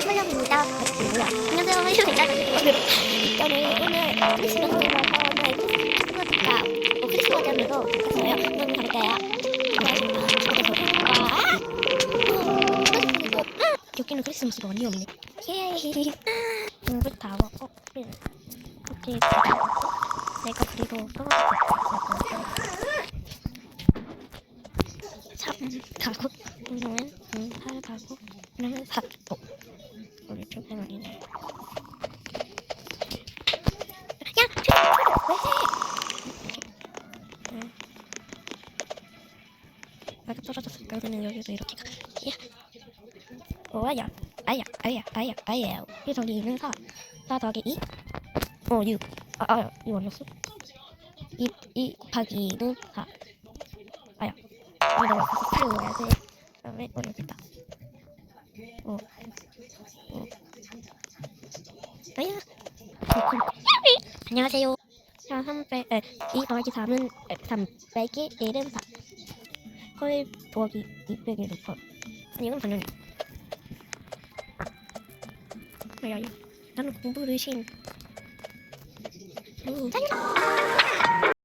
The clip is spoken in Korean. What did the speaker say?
플럼입니다. 뭐야? 안녕하세요. 오늘 저는 오늘 크리스마스 오늘 크리스마스가 뭐 크리스마스 하면서 갔어요. 한번 가볼까요? 와! 여기는 크리스마스가 많이 없네. 예. 공부터 하고 어, 그래. 오케이. 내가 그리고 떨어졌어. 삼 가고 그러면 음, 팔 가고 그러면 사 어. 좀 해버리네. 야, 왜 해? 응. 아까 떨어졌으니까 그러면 여기서 이렇게 가. 야. 뭐야? 아야, 아야, 아야, 아야. 이 저기 2는 4. 4 더하기 2? 어, 6. 아, 아, 이거 아니었어? 2, 2 곱하기 2는 4. 아야. 이거 풀어야 돼. 그다음에 어 여기다. 어. 어. 아야. 안녕하세요. 자, 3 빼, 에, 2 더하기 3은 3 빼기 1은 4. 헐 더하기 2 빼기 1은 8. 아니 이건 당연히. 야야. 나는 공부를 신. 음, 당연.